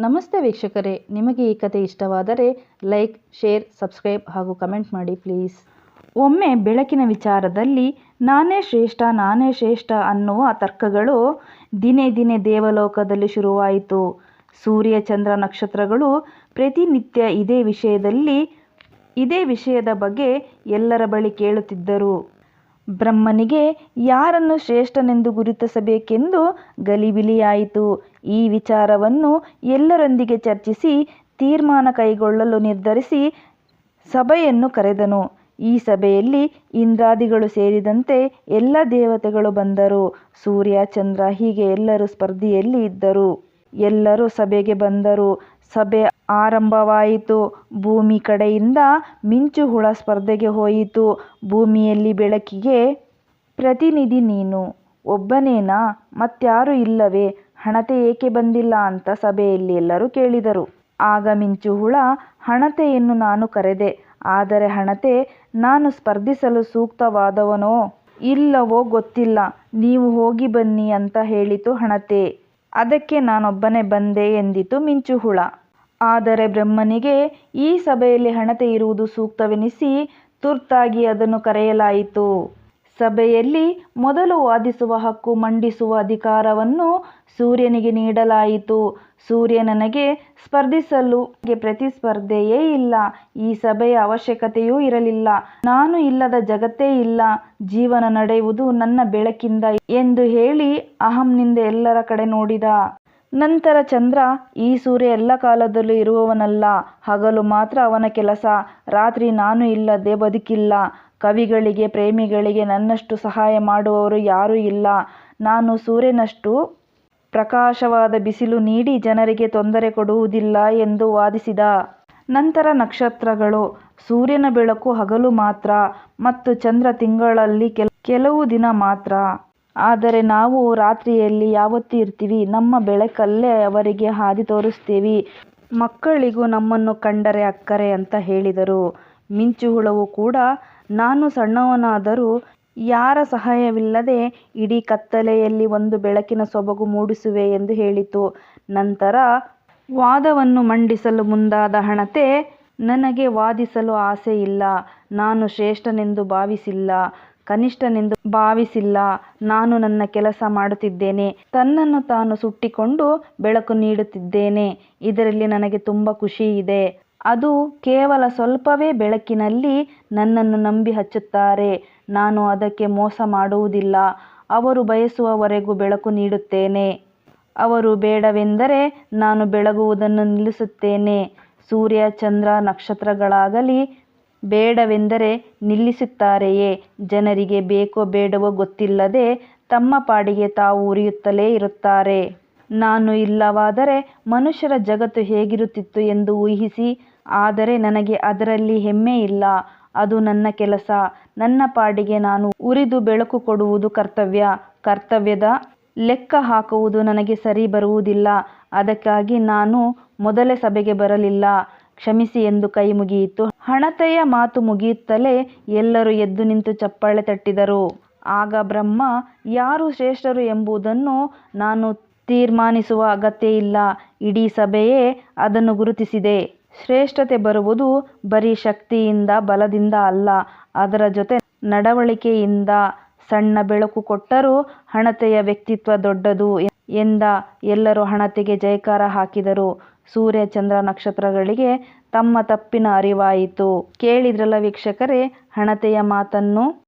ನಮಸ್ತೆ ವೀಕ್ಷಕರೇ. ನಿಮಗೆ ಈ ಕತೆ ಇಷ್ಟವಾದರೆ ಲೈಕ್, ಶೇರ್, ಸಬ್ಸ್ಕ್ರೈಬ್ ಹಾಗೂ ಕಮೆಂಟ್ ಮಾಡಿ ಪ್ಲೀಸ್. ಒಮ್ಮೆ ಬೆಳಕಿನ ವಿಚಾರದಲ್ಲಿ ನಾನೇ ಶ್ರೇಷ್ಠ ನಾನೇ ಶ್ರೇಷ್ಠ ಅನ್ನುವ ತರ್ಕಗಳು ದಿನೇ ದಿನೇ ದೇವಲೋಕದಲ್ಲಿ ಶುರುವಾಯಿತು. ಸೂರ್ಯ, ಚಂದ್ರ ನಕ್ಷತ್ರಗಳು ಪ್ರತಿನಿತ್ಯ ಇದೇ ವಿಷಯದಲ್ಲಿ, ಇದೇ ವಿಷಯದ ಬಗ್ಗೆ ಎಲ್ಲರ ಬಳಿ ಕೇಳುತ್ತಿದ್ದರು. ಬ್ರಹ್ಮನಿಗೆ ಯಾರನ್ನು ಶ್ರೇಷ್ಠನೆಂದು ಗುರುತಿಸಬೇಕೆಂದು ಗಲಿಬಿಲಿಯಾಯಿತು. ಈ ವಿಚಾರವನ್ನು ಎಲ್ಲರೊಂದಿಗೆ ಚರ್ಚಿಸಿ ತೀರ್ಮಾನ ಕೈಗೊಳ್ಳಲು ನಿರ್ಧರಿಸಿ ಸಭೆಯನ್ನು ಕರೆದನು. ಈ ಸಭೆಯಲ್ಲಿ ಇಂದ್ರಾದಿಗಳು ಸೇರಿದಂತೆ ಎಲ್ಲ ದೇವತೆಗಳು ಬಂದರು. ಸೂರ್ಯ, ಚಂದ್ರ ಹೀಗೆ ಎಲ್ಲರೂ ಸ್ಪರ್ಧೆಯಲ್ಲಿ ಇದ್ದರು. ಎಲ್ಲರೂ ಸಭೆಗೆ ಬಂದರು. ಸಭೆ ಆರಂಭವಾಯಿತು. ಭೂಮಿ ಕಡೆಯಿಂದ ಮಿಂಚು ಹುಳ ಸ್ಪರ್ಧೆಗೆ ಹೋಯಿತು. ಭೂಮಿಯಲ್ಲಿ ಬೆಳಕಿಗೆ ಪ್ರತಿನಿಧಿ ನೀನು. ಒಬ್ಬನೇನಾ? ಮತ್ಯಾರೂ ಇಲ್ಲವೇ? ಹಣತೆ ಏಕೆ ಬಂದಿಲ್ಲ ಅಂತ ಸಭೆಯಲ್ಲಿ ಎಲ್ಲರೂ ಕೇಳಿದರು. ಆಗ ಮಿಂಚು ಹುಳ, ಹಣತೆಯನ್ನು ನಾನು ಕರೆದೆ. ಆದರೆ ಹಣತೆ ನಾನು ಸ್ಪರ್ಧಿಸಲು ಸೂಕ್ತವಾದವನೋ? ಇಲ್ಲವೋ ಗೊತ್ತಿಲ್ಲ. ನೀವು ಹೋಗಿ ಬನ್ನಿ ಅಂತ ಹೇಳಿತು ಹಣತೆ. ಅದಕ್ಕೆ ನಾನೊಬ್ಬನೇ ಬಂದೆ ಎಂದಿತು ಮಿಂಚು ಹುಳ. ಆದರೆ ಬ್ರಹ್ಮನಿಗೆ ಈ ಸಭೆಯಲ್ಲಿ ಹಣತೆ ಇರುವುದು ಸೂಕ್ತವೆನಿಸಿ ತುರ್ತಾಗಿ ಅದನ್ನು ಕರೆಯಲಾಯಿತು. ಸಭೆಯಲ್ಲಿ ಮೊದಲು ವಾದಿಸುವ ಹಕ್ಕು ಮಂಡಿಸುವ ಅಧಿಕಾರವನ್ನು ಸೂರ್ಯನಿಗೆ ನೀಡಲಾಯಿತು. ಸೂರ್ಯ ನನಗೆ ಸ್ಪರ್ಧಿಸಲು ಪ್ರತಿಸ್ಪರ್ಧೆಯೇ ಇಲ್ಲ. ಈ ಸಭೆಯ ಅವಶ್ಯಕತೆಯೂ ಇರಲಿಲ್ಲ. ನಾನು ಇಲ್ಲದ ಜಗತ್ತೇ ಇಲ್ಲ. ಜೀವನ ನಡೆಯುವುದು ನನ್ನ ಬೆಳಕಿಂದ ಎಂದು ಹೇಳಿ ಅಹಂನಿಂದ ಎಲ್ಲರ ಕಡೆ ನೋಡಿದ. ನಂತರ ಚಂದ್ರ, ಈ ಸೂರ್ಯ ಎಲ್ಲ ಕಾಲದಲ್ಲೂ ಇರುವವನಲ್ಲ, ಹಗಲು ಮಾತ್ರ ಅವನ ಕೆಲಸ, ರಾತ್ರಿ ನಾನು ಇಲ್ಲದೆ ಬದುಕಿಲ್ಲ, ಕವಿಗಳಿಗೆ, ಪ್ರೇಮಿಗಳಿಗೆ ನನ್ನಷ್ಟು ಸಹಾಯ ಮಾಡುವವರು ಯಾರೂ ಇಲ್ಲ, ನಾನು ಸೂರ್ಯನಷ್ಟು ಪ್ರಕಾಶವಾದ ಬಿಸಿಲು ನೀಡಿ ಜನರಿಗೆ ತೊಂದರೆ ಕೊಡುವುದಿಲ್ಲ ಎಂದು ವಾದಿಸಿದ. ನಂತರ ನಕ್ಷತ್ರಗಳು, ಸೂರ್ಯನ ಬೆಳಕು ಹಗಲು ಮಾತ್ರ ಮತ್ತು ಚಂದ್ರ ತಿಂಗಳಲ್ಲಿ ಕೆಲವು ದಿನ ಮಾತ್ರ. ಆದರೆ ನಾವು ರಾತ್ರಿಯಲ್ಲಿ ಯಾವತ್ತೂ ಇರ್ತೀವಿ, ನಮ್ಮ ಬೆಳಕಲ್ಲೇ ಅವರಿಗೆ ಹಾದಿ ತೋರಿಸ್ತೀವಿ. ಮಕ್ಕಳಿಗೂ ನಮ್ಮನ್ನು ಕಂಡರೆ ಅಕ್ಕರೆ ಅಂತ ಹೇಳಿದರು. ಮಿಂಚು ಹುಳವು ಕೂಡ, ನಾನು ಸಣ್ಣವನಾದರೂ ಯಾರ ಸಹಾಯವಿಲ್ಲದೆ ಇಡೀ ಕತ್ತಲೆಯಲ್ಲಿ ಒಂದು ಬೆಳಕಿನ ಸೊಬಗು ಮೂಡಿಸುವೆ ಎಂದು ಹೇಳಿತು. ನಂತರ, ವಾದವನ್ನು ಮಂಡಿಸಲು ಮುಂದಾದ ಹಣತೆ, ನನಗೆ ವಾದಿಸಲು ಆಸೆ ಇಲ್ಲ. ನಾನು ಶ್ರೇಷ್ಠನೆಂದು ಭಾವಿಸಿಲ್ಲ. ಕನಿಷ್ಠನೆಂದು ಭಾವಿಸಿಲ್ಲ. ನಾನು ನನ್ನ ಕೆಲಸ ಮಾಡುತ್ತಿದ್ದೇನೆ. ತನ್ನನ್ನು ತಾನು ಸುಟ್ಟಿಕೊಂಡು ಬೆಳಕು ನೀಡುತ್ತಿದ್ದೇನೆ. ಇದರಲ್ಲಿ ನನಗೆ ತುಂಬ ಖುಷಿ ಇದೆ. ಅದು ಕೇವಲ ಸ್ವಲ್ಪವೇ ಬೆಳಕಿನಲ್ಲಿ ನನ್ನನ್ನು ನಂಬಿ ಹಚ್ಚುತ್ತಾರೆ. ನಾನು ಅದಕ್ಕೆ ಮೋಸ ಮಾಡುವುದಿಲ್ಲ. ಅವರು ಬಯಸುವವರೆಗೂ ಬೆಳಕು ನೀಡುತ್ತೇನೆ. ಅವರು ಬೇಡವೆಂದರೆ ನಾನು ಬೆಳಗುವುದನ್ನು ನಿಲ್ಲಿಸುತ್ತೇನೆ. ಸೂರ್ಯ, ಚಂದ್ರ, ನಕ್ಷತ್ರಗಳಾಗಲಿ ಬೇಡವೆಂದರೆ ನಿಲ್ಲಿಸುತ್ತಾರೆಯೇ? ಜನರಿಗೆ ಬೇಕೋ ಬೇಡವೋ ಗೊತ್ತಿಲ್ಲದೆ ತಮ್ಮ ಪಾಡಿಗೆ ತಾವು ಉರಿಯುತ್ತಲೇ ಇರುತ್ತಾರೆ. ನಾನು ಇಲ್ಲವಾದರೆ ಮನುಷ್ಯರ ಜಗತ್ತು ಹೇಗಿರುತ್ತಿತ್ತು ಎಂದು ಊಹಿಸಿ, ಆದರೆ ನನಗೆ ಅದರಲ್ಲಿ ಹೆಮ್ಮೆ ಇಲ್ಲ. ಅದು ನನ್ನ ಕೆಲಸ. ನನ್ನ ಪಾಡಿಗೆ ನಾನು ಉರಿದು ಬೆಳಕು ಕೊಡುವುದು ಕರ್ತವ್ಯ. ಕರ್ತವ್ಯದ ಲೆಕ್ಕ ಹಾಕುವುದು ನನಗೆ ಸರಿ ಬರುವುದಿಲ್ಲ. ಅದಕ್ಕಾಗಿ ನಾನು ಮೊದಲೇ ಸಭೆಗೆ ಬರಲಿಲ್ಲ. ಕ್ಷಮಿಸಿ ಎಂದು ಕೈ ಮುಗಿಯಿತು. ಹಣತೆಯ ಮಾತು ಮುಗಿಯುತ್ತಲೇ ಎಲ್ಲರೂ ಎದ್ದು ನಿಂತು ಚಪ್ಪಾಳೆ ತಟ್ಟಿದರು. ಆಗ ಬ್ರಹ್ಮ, ಯಾರು ಶ್ರೇಷ್ಠರು ಎಂಬುದನ್ನು ನಾನು ತೀರ್ಮಾನಿಸುವ ಅಗತ್ಯ ಇಲ್ಲ. ಇಡೀ ಸಭೆಯೇ ಅದನ್ನು ಗುರುತಿಸಿದೆ. ಶ್ರೇಷ್ಠತೆ ಬರುವುದು ಬರೀ ಶಕ್ತಿಯಿಂದ, ಬಲದಿಂದ ಅಲ್ಲ. ಅದರ ಜೊತೆ ನಡವಳಿಕೆಯಿಂದ ಸಣ್ಣ ಬೆಳಕು ಕೊಟ್ಟರೂ ಹಣತೆಯ ವ್ಯಕ್ತಿತ್ವ ದೊಡ್ಡದು ಎಂದ. ಎಲ್ಲರೂ ಹಣತೆಗೆ ಜಯಕಾರ ಹಾಕಿದರು. ಸೂರ್ಯ ಚಂದ್ರ ನಕ್ಷತ್ರಗಳಿಗೆ ತಮ್ಮ ತಪ್ಪಿನ ಅರಿವಾಯಿತು. ಕೇಳಿದ್ರಲ್ಲ ವೀಕ್ಷಕರೇ ಹಣತೆಯ ಮಾತನ್ನು?